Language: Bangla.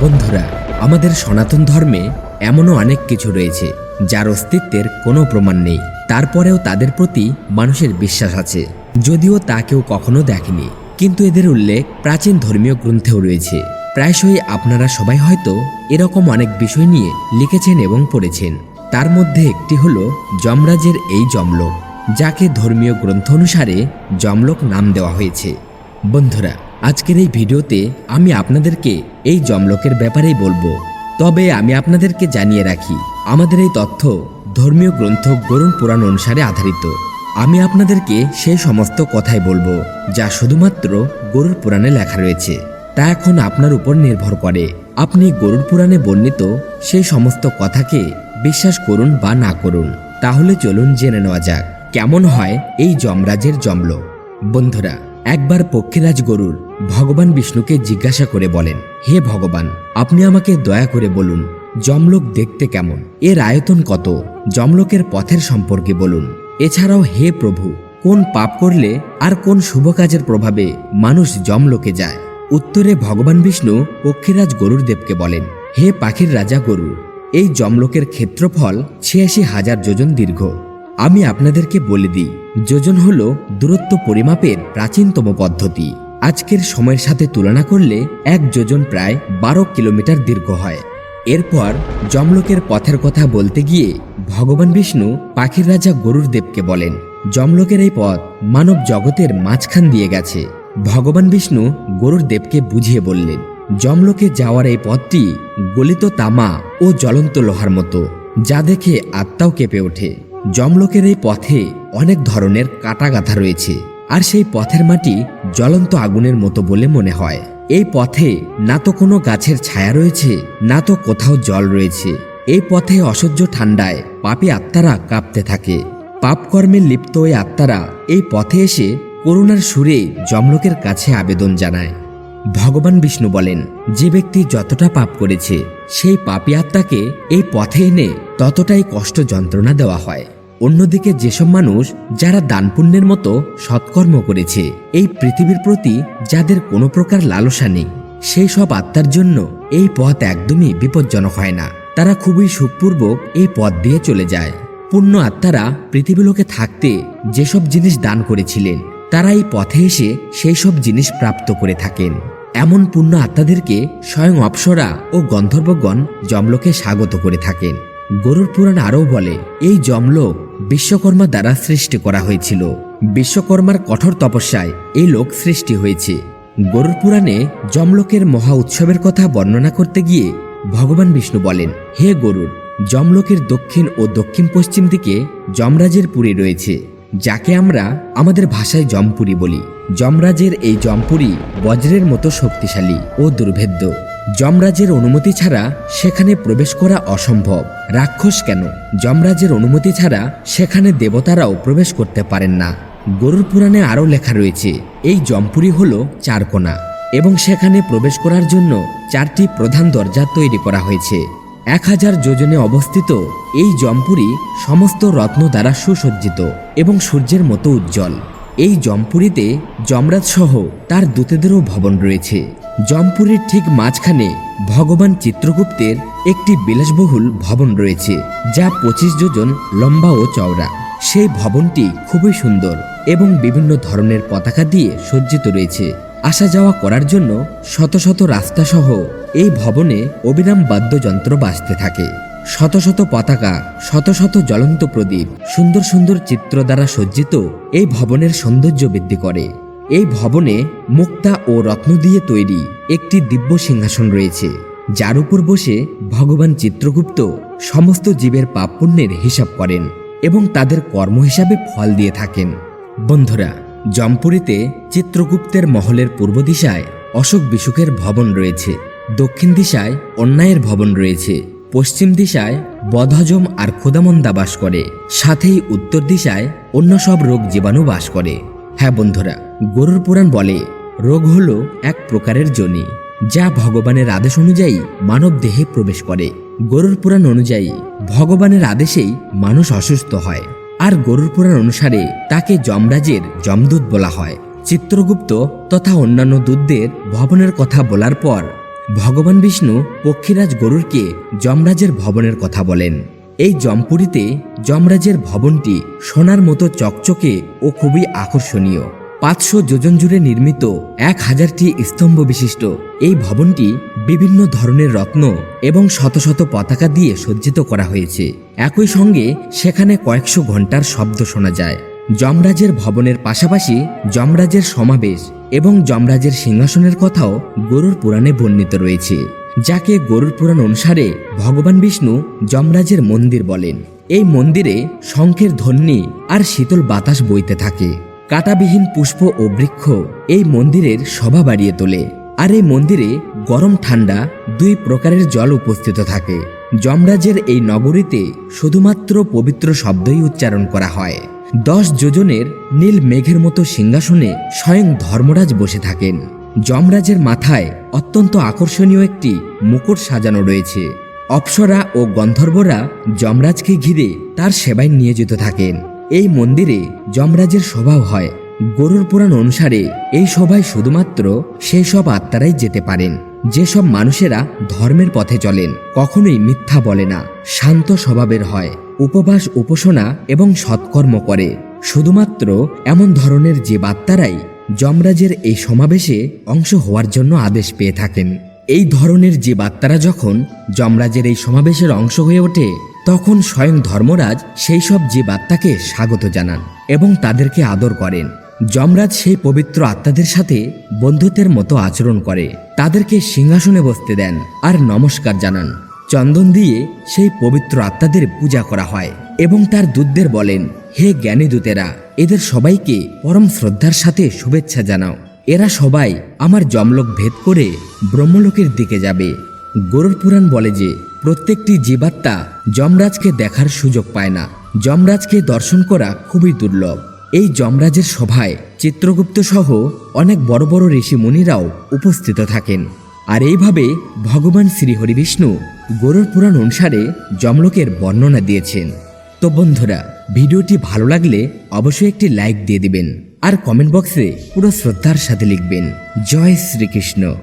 বন্ধুরা, আমাদের সনাতন ধর্মে এমনও অনেক কিছু রয়েছে যার অস্তিত্বের কোনো প্রমাণ নেই। তারপরেও তাদের প্রতি মানুষের বিশ্বাস আছে। যদিও তা কেউ কখনো দেখেনি, কিন্তু এদের উল্লেখ প্রাচীন ধর্মীয় গ্রন্থেও রয়েছে। প্রায়শই আপনারা সবাই হয়তো এরকম অনেক বিষয় নিয়ে লিখেছেন এবং পড়েছেন। তার মধ্যে একটি হল যমরাজের এই জমলোক যাকে ধর্মীয় গ্রন্থ অনুসারে জমলোক নাম দেওয়া হয়েছে। বন্ধুরা, আজকের এই ভিডিওতে আমি আপনাদেরকে এই জমলোকের ব্যাপারেই বলব। তবে আমি আপনাদেরকে জানিয়ে রাখি, আমাদের এই তথ্য ধর্মীয় গ্রন্থ গরুণ পুরাণ অনুসারে আধারিত। আমি আপনাদেরকে সেই সমস্ত কথাই বলব, যা শুধুমাত্র গরুর পুরাণে লেখা রয়েছে। তা এখন আপনার উপর নির্ভর করে। আপনি গরুর পুরাণে বর্ণিত সেই সমস্ত কথাকে বিশ্বাস করুন বা না করুন। তাহলে চলুন জেনে নেওয়া যাক, কেমন হয় এই যমরাজের জমলোক বন্ধুরা একবার পক্ষীরাজ গরুর ভগবান বিষ্ণুকে জিজ্ঞাসা করে বলেন, হে ভগবান, আপনি আমাকে দয়া করে বলুন জমলোক দেখতে কেমন? এর আয়তন কত? জমলোকের পথের সম্পর্কে বলুন। এছাড়াও, হে প্রভু, কোন পাপ করলে আর কোন শুভ কাজের প্রভাবে মানুষ জমলোকে যায়? উত্তরে ভগবান বিষ্ণু পক্ষীরাজ গরুর দেবকে বলেন, হে পাখির রাজা গরুর এই জমলোকের ক্ষেত্রফল ছিয়াশি হাজার যোজন দীর্ঘ। আমি আপনাদেরকে বলে দিই, যোজন হল দূরত্ব পরিমাপের প্রাচীনতম পদ্ধতি। আজকের সময়ের সাথে তুলনা করলে এক যোজন প্রায় বারো কিলোমিটার দীর্ঘ হয়। এরপর জমলোকের পথের কথা বলতে গিয়ে ভগবান বিষ্ণু পাখির রাজা গরুর দেবকে বলেন জমলোকের এই পথ মানব জগতের মাঝখান দিয়ে গেছে। ভগবান বিষ্ণু গরুর দেবকে বুঝিয়ে বললেন জমলোকে যাওয়ার এই পথটি গলিত তামা ও জ্বলন্ত লোহার মতো, যা দেখে আত্মাও কেঁপে ওঠে। জমলোকের এই পথে অনেক ধরনের কাটা গাঁথা রয়েছে, আর সেই পথের মাটি জ্বলন্ত আগুনের মতো বলে মনে হয়। এই পথে না তো কোনো গাছের ছায়া রয়েছে, না তো কোথাও জল রয়েছে। এই পথে অসহ্য ঠান্ডায় পাপী আত্মারা কাঁপতে থাকে। পাপকর্মে লিপ্ত ওই আত্মারা এই পথে এসে করুণার সুরে জমলোকের কাছে আবেদন জানায়। ভগবান বিষ্ণু বলেন, যে ব্যক্তি যতটা পাপ করেছে, সেই পাপী আত্মাকে এই পথে এনে ততটাই কষ্ট যন্ত্রণা দেওয়া হয়। অন্যদিকে যেসব মানুষ যারা দান পুণ্যের মতো সৎকর্ম করেছে, এই পৃথিবীর প্রতি যাদের কোনো প্রকার লালসা নেই, সেই সব আত্মার জন্য এই পথ একদমই বিপজ্জনক হয় না। তারা খুবই সুখপূর্বক এই পথ দিয়ে চলে যায়। পুণ্য আত্মারা পৃথিবীলোকে থাকতে যেসব জিনিস দান করেছিলেন, তারা এই পথে এসে সেই সব জিনিস প্রাপ্ত করে থাকেন। এমন পুণ্য আত্মাদেরকে স্বয়ং অপ্সরা ও গন্ধর্বগণ জমলোকে স্বাগত করে থাকেন। গরুর পুরাণ আরও বলে, এই জমলোক বিশ্বকর্মা দ্বারা সৃষ্টি করা হয়েছিল। বিশ্বকর্মার কঠোর তপস্যায় এই লোক সৃষ্টি হয়েছে। গরুর পুরাণে জমলোকের মহা উৎসবের কথা বর্ণনা করতে গিয়ে ভগবান বিষ্ণু বলেন, হে গরুর জমলোকের দক্ষিণ ও দক্ষিণ পশ্চিম দিকে যমরাজের পুরী রয়েছে, যাকে আমরা আমাদের ভাষায় যমপুরী বলি। যমরাজের এই জমপুরি বজ্রের মতো শক্তিশালী ও দুর্ভেদ্য। যমরাজের অনুমতি ছাড়া সেখানে প্রবেশ করা অসম্ভব। রাক্ষস কেন? যমরাজের অনুমতি ছাড়া সেখানে দেবতারাও প্রবেশ করতে পারেন না। গরুর পুরাণে আরও লেখা রয়েছে, এই জমপুরি হল চারকোনা এবং সেখানে প্রবেশ করার জন্য চারটি প্রধান দরজা তৈরি করা হয়েছে। এক হাজার যোজনে অবস্থিত এই জমপুরি সমস্ত রত্ন দ্বারা সুসজ্জিত এবং সূর্যের মতো উজ্জ্বল। এই জমপুরিতে যমরাজ সহ তার দূতেদেরও ভবন রয়েছে। জমপুরির ঠিক মাঝখানে ভগবান চিত্রগুপ্তের একটি বিলাসবহুল ভবন রয়েছে, যা পঁচিশ যোজন লম্বা ও চওড়া। সেই ভবনটি খুবই সুন্দর এবং বিভিন্ন ধরনের পতাকা দিয়ে সজ্জিত রয়েছে। আসা যাওয়া করার জন্য শত শত রাস্তা সহ এই ভবনে অবিরাম বাদ্যযন্ত্র বাজতে থাকে। শত শত পতাকা, শত শত জ্বলন্ত প্রদীপ, সুন্দর সুন্দর চিত্র দ্বারা সজ্জিত এই ভবনের সৌন্দর্য বৃদ্ধি করে। এই ভবনে মুক্তা ও রত্ন দিয়ে তৈরি একটি দিব্য সিংহাসন রয়েছে, যার উপর বসে ভগবান চিত্রগুপ্ত সমস্ত জীবের পাপ পুণ্যের হিসাব করেন এবং তাদের কর্ম হিসাবে ফল দিয়ে থাকেন। বন্ধুরা, জমপুরিতে চিত্রগুপ্তের মহলের পূর্ব দিশায় অশোক বিশুকের ভবন রয়েছে, দক্ষিণ দিশায় অন্যায়ের ভবন রয়েছে। পশ্চিম দিশায় বদহজম আর ক্ষুদামন্দা বাস করে, সাথেই উত্তর দিশায় অন্য সব রোগ জীবাণু বাস করে। হ্যাঁ বন্ধুরা, গরুর পুরাণ বলে, রোগ হলো এক প্রকারের জনি, যা ভগবানের আদেশ অনুযায়ী মানব দেহে প্রবেশ করে। গরুর পুরাণ অনুযায়ী, ভগবানের আদেশেই মানুষ অসুস্থ হয়, আর গরুর পুরাণ অনুসারে তাকে যমরাজের যমদূত বলা হয়। চিত্রগুপ্ত তথা অন্যান্য দূতদের ভবনের কথা বলার পর ভগবান বিষ্ণু পক্ষীরাজ গরুরকে যমরাজের ভবনের কথা বলেন। এই জমপুরীতে যমরাজের ভবনটি সোনার মতো চকচকে ও খুবই আকর্ষণীয়। পাঁচশো যোজন জুড়ে নির্মিত এক হাজারটি স্তম্ভ বিশিষ্ট। এই ভবনটি বিভিন্ন ধরনের রত্ন এবং শত শত পতাকা দিয়ে সজ্জিত করা হয়েছে। একই সঙ্গে সেখানে কয়েকশো ঘণ্টার শব্দ শোনা যায়। যমরাজের ভবনের পাশাপাশি যমরাজের সমাবেশ এবং যমরাজের সিংহাসনের কথাও গরুর পুরাণে বর্ণিত রয়েছে, যাকে গরুর পুরাণ অনুসারে ভগবান বিষ্ণু যমরাজের মন্দির বলেন। এই মন্দিরে শঙ্খের ধ্বনি আর শীতল বাতাস বইতে থাকে। কাটাবিহীন পুষ্প ও বৃক্ষ এই মন্দিরের শোভা বাড়িয়ে তোলে। আর এই মন্দিরে গরম ঠান্ডা দুই প্রকারের জল উপস্থিত থাকে। যমরাজের এই নগরীতে শুধুমাত্র পবিত্র শব্দই উচ্চারণ করা হয়। দশ যোজনের নীল মেঘের মতো সিংহাসনে স্বয়ং ধর্মরাজ বসে থাকেন। যমরাজের মাথায় অত্যন্ত আকর্ষণীয় একটি মুকুট সাজানো রয়েছে। অপ্সরা ও গন্ধর্বরা যমরাজকে ঘিরে তার সেবায় নিয়োজিত থাকেন। এই মন্দিরে যমরাজের সভাও হয়, গরুর পুরাণ অনুসারে এই সভায় শুধুমাত্র সেই সব আত্মারাই যেতে পারেন। যেসব মানুষেরা ধর্মের পথে চলেন, কখনোই মিথ্যা বলে না, শান্ত স্বভাবের হয়। উপবাস, উপাসনা এবং সৎকর্ম করে। শুধুমাত্র এমন ধরনের যে বাত্তারাই যমরাজের এই সমাবেশে অংশ হওয়ার জন্য আদেশ পেয়ে থাকেন। এই ধরনের যে বাত্তারা যখন যমরাজের এই সমাবেশের অংশ হয়ে ওঠে, তখন স্বয়ং ধর্মরাজ সেই সব যে বাত্তাকে স্বাগত জানান এবং তাদেরকে আদর করেন। যমরাজ সেই পবিত্র আত্মাদের সাথে বন্ধুত্বের মতো আচরণ করে। তাদেরকে সিংহাসনে বসতে দেন আর নমস্কার জানান। চন্দন দিয়ে সেই পবিত্র আত্মাদের পূজা করা হয় এবং তার দূতদের বলেন, হে জ্ঞানী দূতেরা, এদের সবাইকে পরম শ্রদ্ধার সাথে শুভেচ্ছা জানাও। এরা সবাই আমার জমলোক ভেদ করে ব্রহ্মলোকের দিকে যাবে। গরুর পুরাণ বলে যে, প্রত্যেকটি জীবাত্মা যমরাজকে দেখার সুযোগ পায় না। যমরাজকে দর্শন করা খুবই দুর্লভ। এই যমরাজের সভায় চিত্রগুপ্ত সহ অনেক বড় বড় ঋষি মুনিরাও উপস্থিত থাকেন। আর এইভাবে ভগবান শ্রী বিষ্ণু গরুর পুরাণ অনুসারে যমলোকের বর্ণনা দিয়েছেন। তো বন্ধুরা, ভিডিওটি ভালো লাগলে অবশ্যই একটি লাইক দিয়ে দিবেন আর কমেন্ট বক্সে পুরো শ্রদ্ধার সাথে লিখবেন। জয় শ্রীকৃষ্ণ।